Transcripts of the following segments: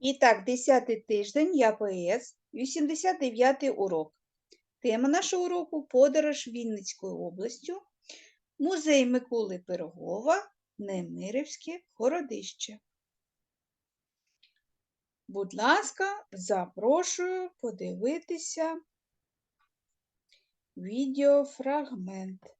І так, 10 тиждень я ПС, 89 урок. Тема нашого уроку подорож Вінницькою областю, музей Миколи Пирогова, Немирівське городище. Будь ласка, запрошую подивитися відеофрагмент.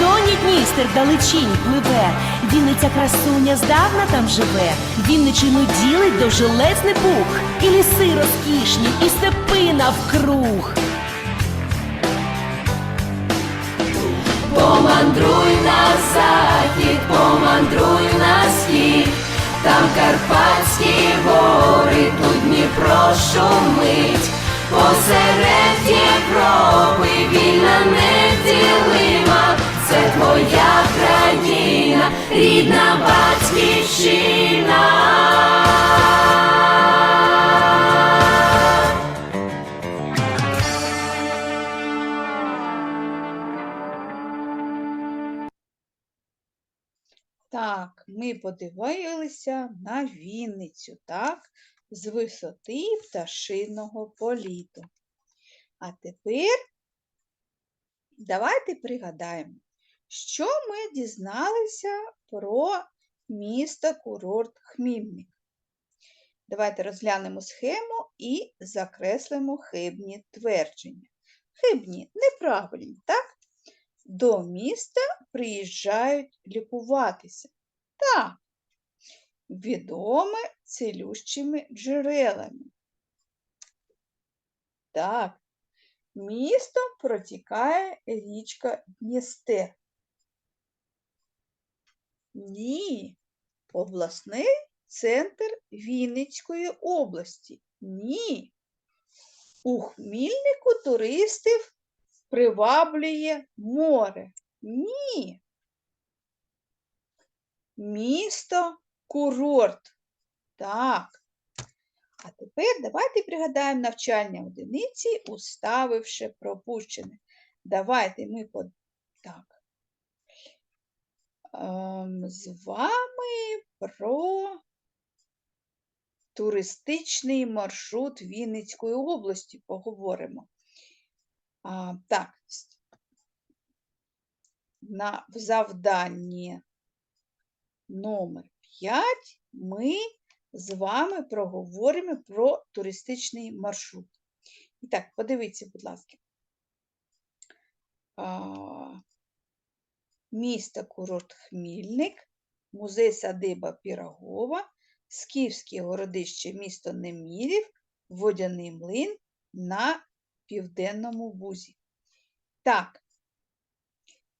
На Дністер далечінь пливе, Вінниця красуня здавна там живе, Вінничину ділить довжелезний пух, і ліси розкішні, і степи навкруг. Помандруй на захід, помандруй на схід, там Карпатські гори, тут Дніпро шумить, посеред Європи вільна неділима, це твоя країна, рідна батьківщина. Так, ми подивилися на Вінницю, так, з висоти пташиного політу. А тепер давайте пригадаємо, що ми дізналися про місто курорт Хмільник. Давайте розглянемо схему і закреслимо хибні твердження. Хибні, неправильні, так? До міста приїжджають лікуватися. Так, відоме цілющими джерелами. Так, містом протікає річка Дністер. Ні, обласний центр Вінницької області. Ні. У Хмільнику туристів приваблює море. Ні. Місто курорт. Так. А тепер давайте пригадаємо навчальні одиниці, уставивши пропущене. Давайте ми по... так. Ем, з вами про туристичний маршрут Вінницької області поговоримо. А, так, на, в завданні номер 5 ми з вами проговоримо про туристичний маршрут. І так, подивіться, будь ласка. А, місто курорт Хмільник, музей садиба Пірогова, Скіфське городище місто Немірів, водяний млин на південному бузі. Так,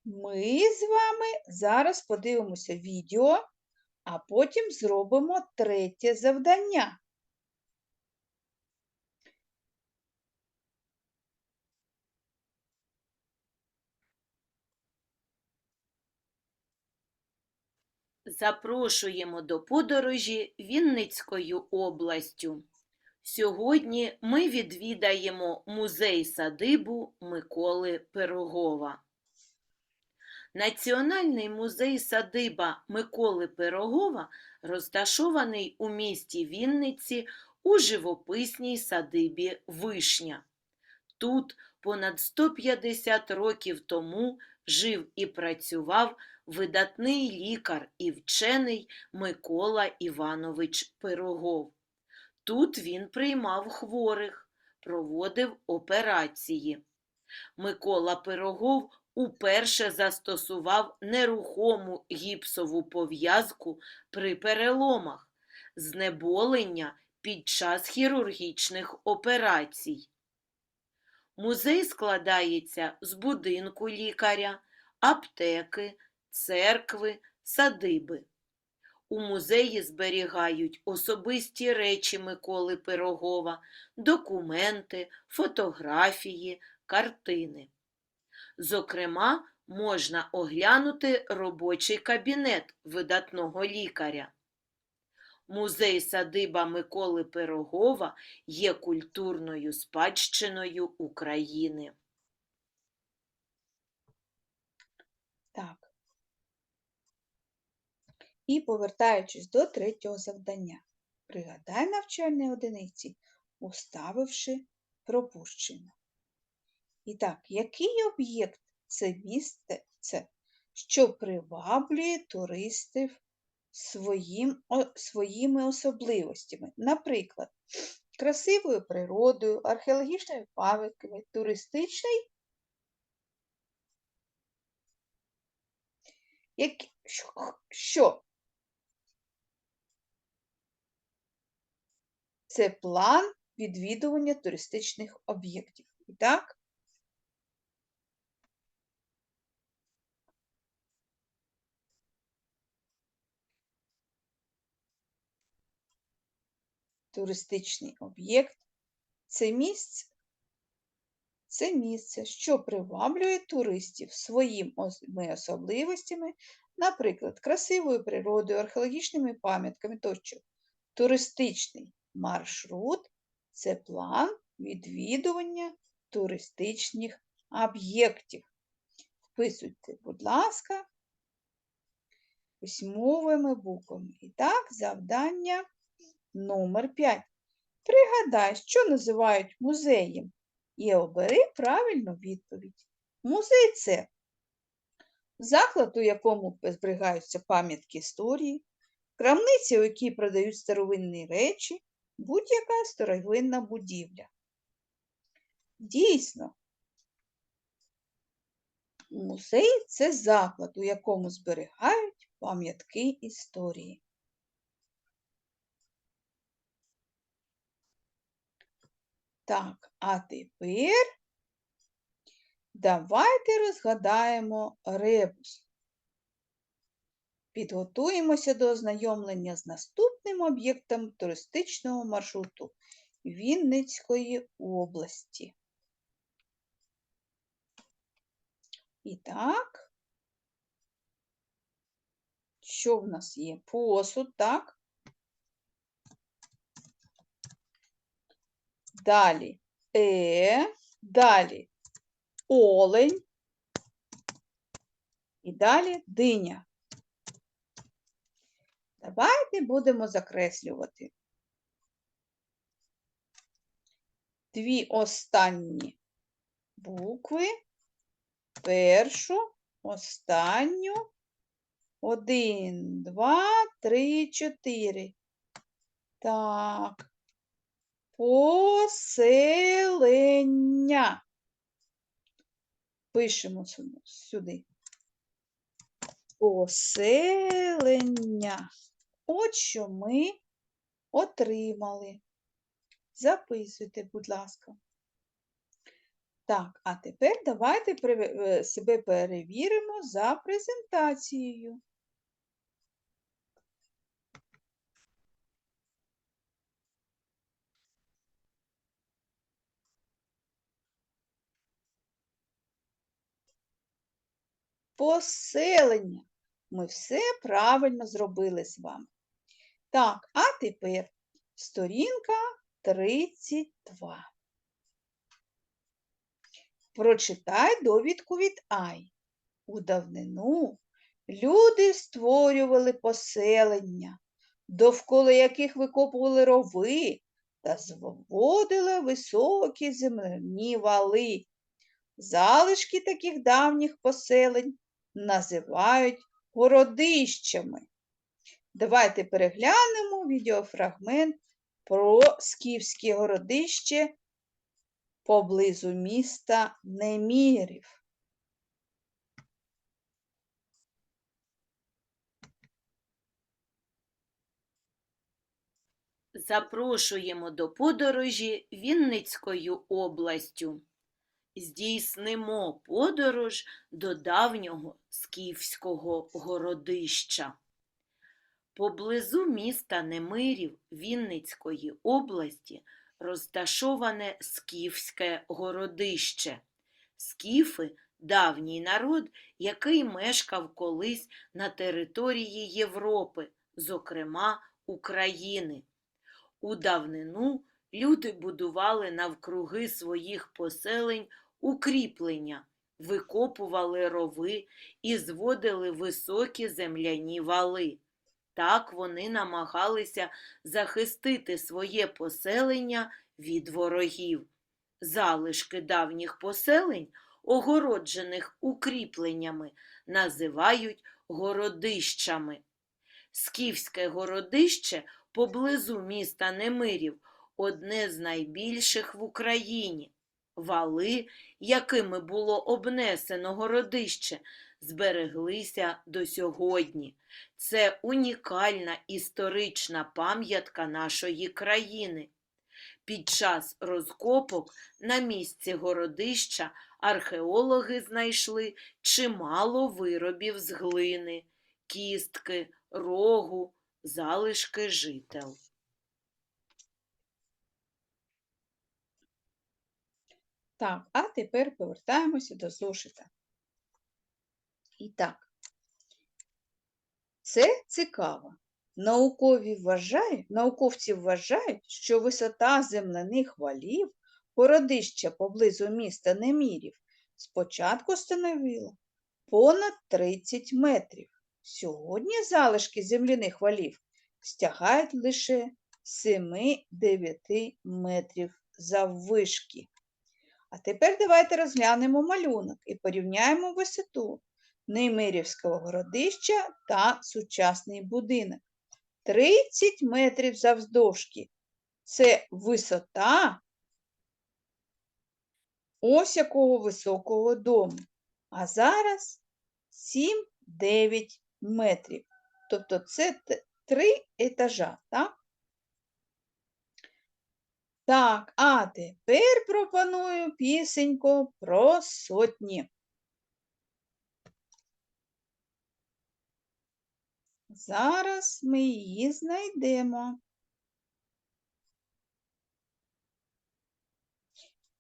ми з вами зараз подивимося відео, а потім зробимо третє завдання. Запрошуємо до подорожі Вінницькою областю. Сьогодні ми відвідаємо музей садибу Миколи Пирогова. Національний музей садиба Миколи Пирогова розташований у місті Вінниці у живописній садибі Вишня. Тут понад 150 років тому жив і працював видатний лікар і вчений Микола Іванович Пирогов. Тут він приймав хворих, проводив операції. Микола Пирогов уперше застосував нерухому гіпсову пов'язку при переломах, знеболення під час хірургічних операцій. Музей складається з будинку лікаря, аптеки, церкви, садиби. У музеї зберігають особисті речі Миколи Пирогова, документи, фотографії, картини. Зокрема, можна оглянути робочий кабінет видатного лікаря. Музей садиба Миколи Пирогова є культурною спадщиною України. Так. І повертаючись до третього завдання, пригадай навчальні одиниці, уставивши пропущено. І так, який об'єкт це місце, це, що приваблює туристів своїм, своїми особливостями? Наприклад, красивою природою, археологічними пам'ятками, туристичний Як... що- Це план відвідування туристичних об'єктів. І Так? Туристичний об'єкт це місце, це місце, що приваблює туристів своїми особливостями, наприклад, красивою природою, археологічними пам'ятками тощо. Туристичний маршрут це план відвідування туристичних об'єктів. Вписуйте, будь ласка, письмовими буквами. І так, завдання номер 5. Пригадай, що називають музеєм, і обери правильну відповідь. Музей це заклад, у якому зберігаються пам'ятки історії, крамниця, у якій продають старовинні речі, будь-яка старовинна будівля. Дійсно, музей це заклад, у якому зберігають пам'ятки історії. Так, а тепер давайте розгадаємо ребус. Підготуємося до ознайомлення з наступним об'єктом туристичного маршруту Вінницької області. І так, що в нас є? Посуд, так? Далі е, далі олень і далі диня. Давайте будемо закреслювати дві останні букви, першу, останню, один, два, три, чотири. Так. Поселення. Пишемо сюди-. Поселення. От що ми отримали. Записуйте, будь ласка. Так, а тепер давайте е, себе перевіримо за презентацією. Поселення. Ми все правильно зробили з вами. Так, а тепер сторінка 32. Прочитай довідку від Ай. У давнину люди створювали поселення, довкола яких викопували рови та зводили високі земляні вали. Залишки таких давніх поселень називають городищами. Давайте переглянемо відеофрагмент про скіфське городище поблизу міста Немірів. Запрошуємо до подорожі Вінницькою областю. здійснимо подорож до давнього скіфського городища. Поблизу міста Немирів Вінницької області розташоване скіфське городище. Скіфи – давній народ, який мешкав колись на території Європи, зокрема України. У давнину люди будували навкруги своїх поселень укріплення, викопували рови і зводили високі земляні вали. Так вони намагалися захистити своє поселення від ворогів. Залишки давніх поселень, огороджених укріпленнями, називають городищами. Скіфське городище поблизу міста Немирів одне з найбільших в Україні. Вали, якими було обнесено городище, збереглися до сьогодні. Це унікальна історична пам'ятка нашої країни. Під час розкопок на місці городища археологи знайшли чимало виробів з глини, кістки, рогу, залишки жител. Так, а тепер повертаємося до зошита. І так, це цікаво. Наукові вважають, науковці вважають, що висота земляних валів городища поблизу міста Немірів спочатку становила понад 30 метрів. Сьогодні залишки земляних валів стягають лише 7-9 метрів заввишки. А тепер давайте розглянемо малюнок і порівняємо висоту Неймирівського городища та сучасний будинок. 30 метрів завздовжки. Це висота ось якого високого дому. А зараз 7-9 метрів. Тобто це три етажа, так? Так, а тепер пропоную пісеньку про сотні. Зараз ми її знайдемо.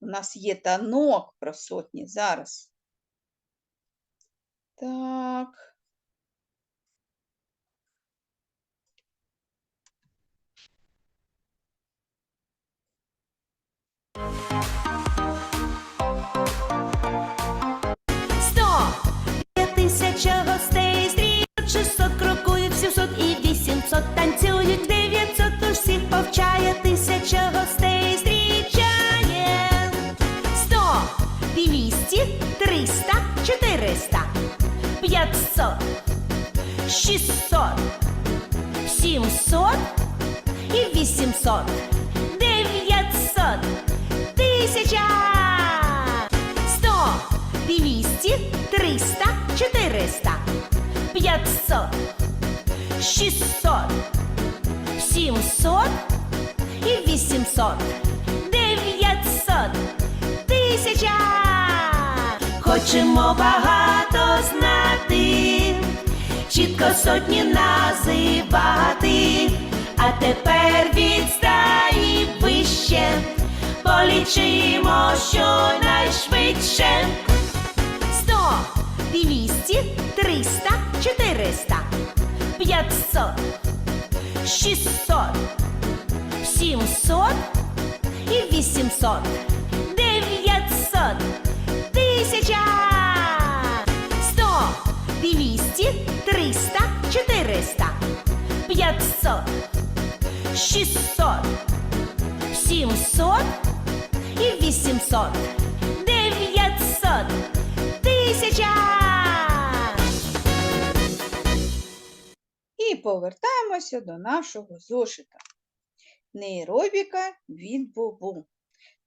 У нас є танок про сотні зараз. Так. Сто тисяча гостей стріють, шістсот крокують, сімсот і вісімсот танцюють, дев'ятсот усіх повчає, тисяча гостей зустрічає. Сто, двісті, триста, чотириста, п'ятсот, шістсот, сімсот і вісімсот, тисяча. Сто, двісті, триста, чотириста, п'ятсот, шістсот, сімсот і вісімсот, дев'ятсот, тисяча. Хочемо багато знати, чітко сотні називати, а тепер від стаї вище полічимо щонайшвидше. Сто, двісті, триста, чотириста, п'ятсот, шістсот, сімсот і вісімсот, дев'ятсот, тисяча. Сто, двісті, триста, чотириста, п'ятсот, шістсот, сімсот і вісімсот, дев'ятсот, тисяча. І повертаємося до нашого зошита. Нейробіка від Бобу.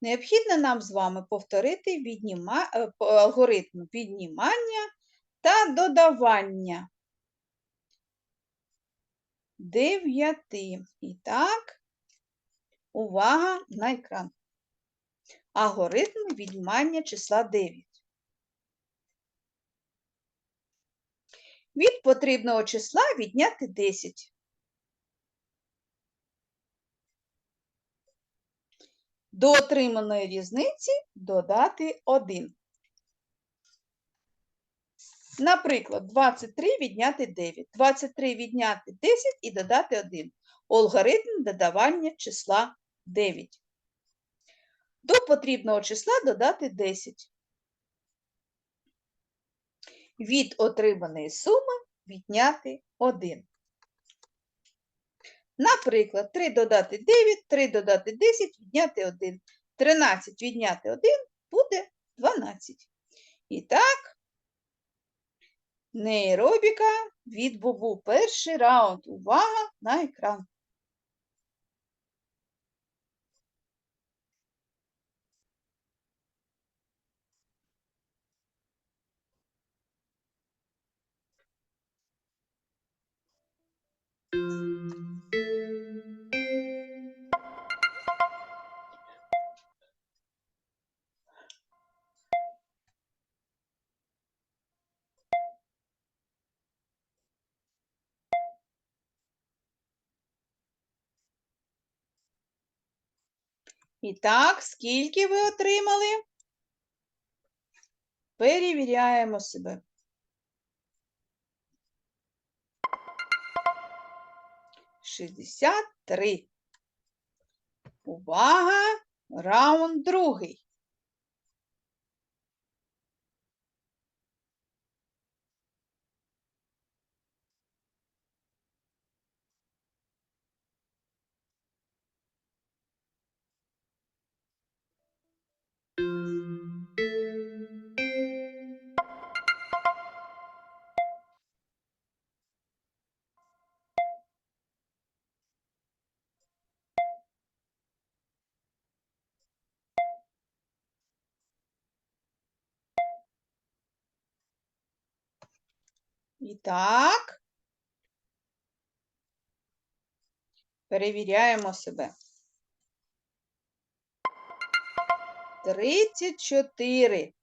Необхідно нам з вами повторити відніма... е, алгоритм віднімання та додавання. Дев'яти. І так, увага на екран. Алгоритм віднімання числа 9. Від потрібного числа відняти 10. До отриманої різниці додати 1. Наприклад, 23 відняти 9. 23 відняти 10 і додати 1. Алгоритм додавання числа 9. До потрібного числа додати 10. Від отриманої суми відняти 1. Наприклад, 3 додати 9, 3 додати 10, відняти 1. 13 відняти 1 буде 12. І так, нейробіка від Бубу. Перший раунд. Увага на екран. І так, скільки ви отримали? Перевіряємо себе. Шістдесят три. Увага! Раунд другий. І так. Перевіряємо себе. 34.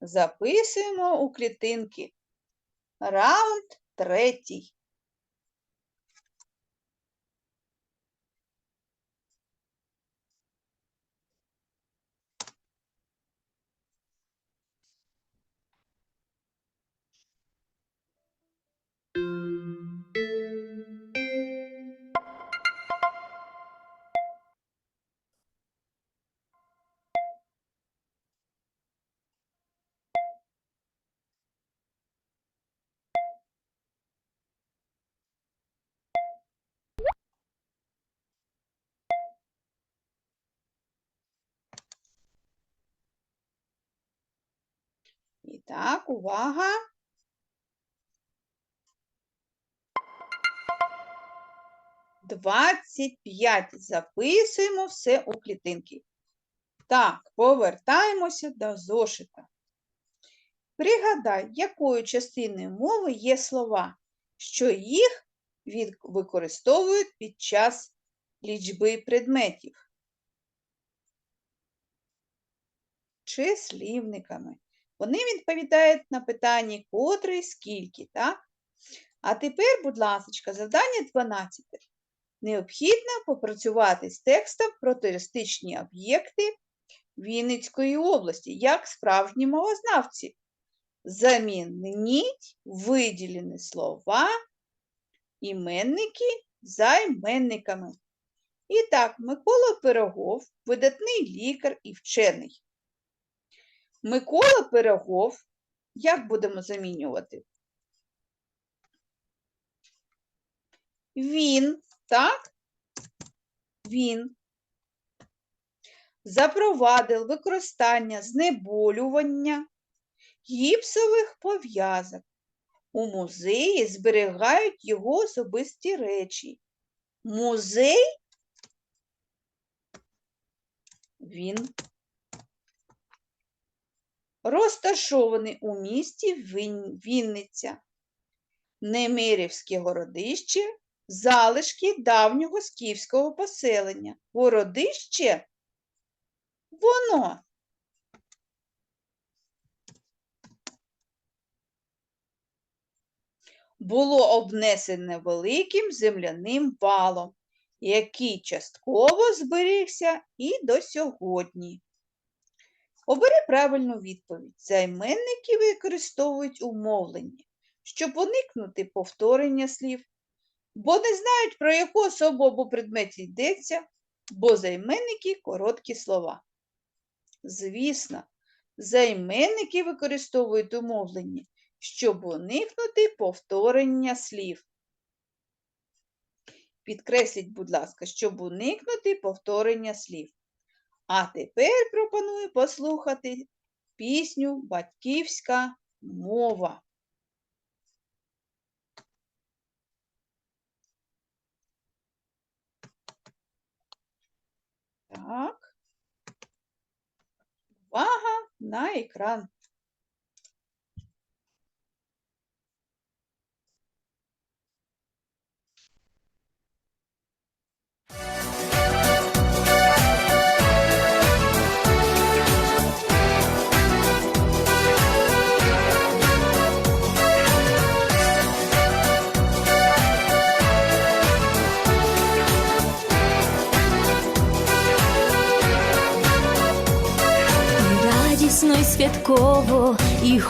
Записуємо у клітинки. Раунд третій. І так, увага. Двадцять п'ять. Записуємо все у клітинки. Так, повертаємося до зошита. Пригадай, якою частиною мови є слова, що їх використовують під час лічби предметів. Числівниками. Вони відповідають на питання котрий, скільки, так? А тепер, будь ласка, завдання 12. Необхідно попрацювати з текстом про туристичні об'єкти Вінницької області, як справжні мовознавці. Замініть виділені слова, іменники за іменниками. І так, Микола Пирогов, видатний лікар і вчений. Микола Пирогов, як будемо замінювати? Він, так? Він запровадив використання знеболювання гіпсових пов'язок. У музеї зберігають його особисті речі. Музей він розташований у місті Вінниця. Немирівське городище залишки давнього скіфського поселення. Городище воно. Було обнесене великим земляним валом, який частково зберігся і до сьогодні. Обери правильну відповідь. Займенники використовують умовлення, щоб уникнути повторення слів, бо не знають, про яку особу або предмет йдеться, бо займенники короткі слова. Звісно, займенники використовують умовлення, щоб уникнути повторення слів. Підкресліть, будь ласка, щоб уникнути повторення слів. А тепер пропоную послухати пісню Батьківська мова. Так. Увага на екран.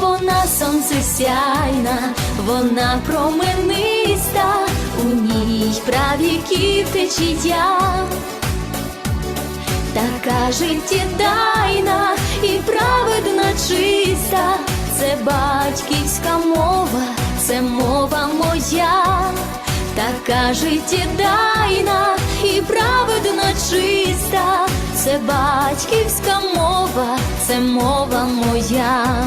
Вона сонце сяйна, вона промениста, у ній правіків течія, така життєдайна і праведна чиста, це батьківська мова, це мова моя, така життєдайна і праведна чиста, це батьківська мова, це мова моя.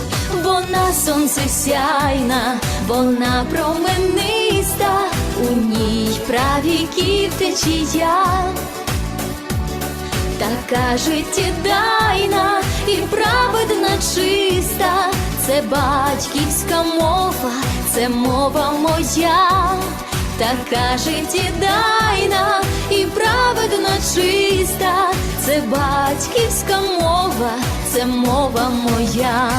Вона сонце сяйна, вона промениста, у ній правіків течія, така життєдайна і праведна чиста, це батьківська мова, це мова моя, така життєдайна і праведна чиста, це батьківська мова, це мова моя.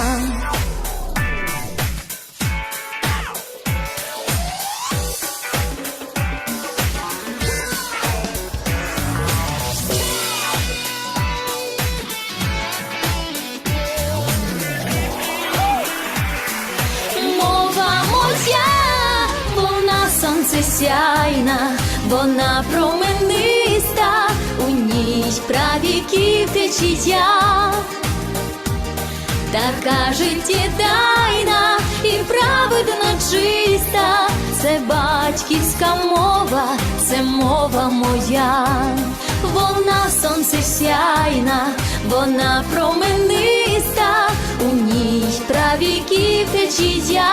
Сяйна, вона промениста, у ній правіків течія, така життєдайна і праведна чиста, це батьківська мова, це мова моя, вона сонце сяйна, вона промениста, у ній правіків течія,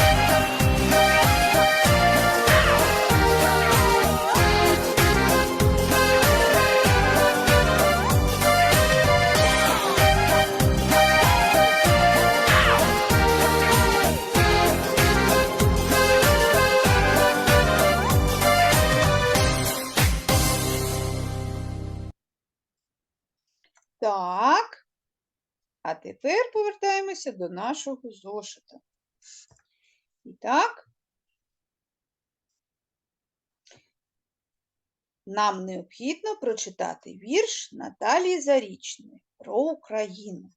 Так. А тепер повертаємося до нашого зошита. І так. Нам необхідно прочитати вірш Наталії Зарічної про Україну.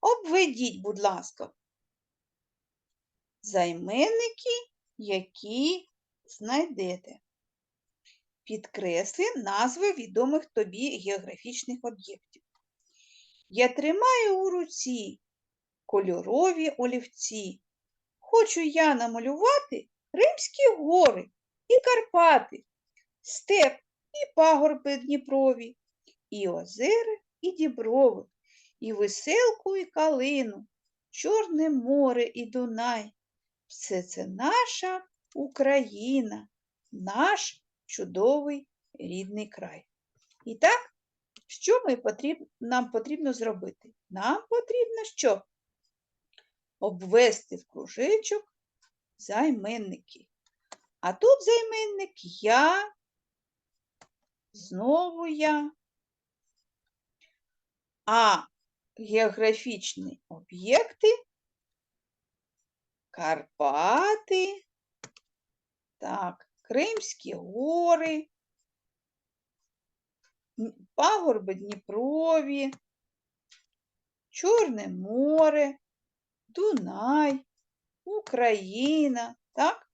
Обведіть, будь ласка, займенники, які знайдете. Підкресли назви відомих тобі географічних об'єктів. Я тримаю у руці кольорові олівці. Хочу я намалювати Римські гори і Карпати, степ і пагорби Дніпрові, і озера, і діброви, і веселку, і калину, Чорне море і Дунай. Все це наша Україна, наш чудовий рідний край. І так, що ми потріб... нам потрібно зробити? Нам потрібно що? Обвести в кружечок займенники. А тут займенник я, знову я, а географічні об'єкти Карпати, так, Кримські гори, пагорби Дніпрові, Чорне море, Дунай, Україна, так?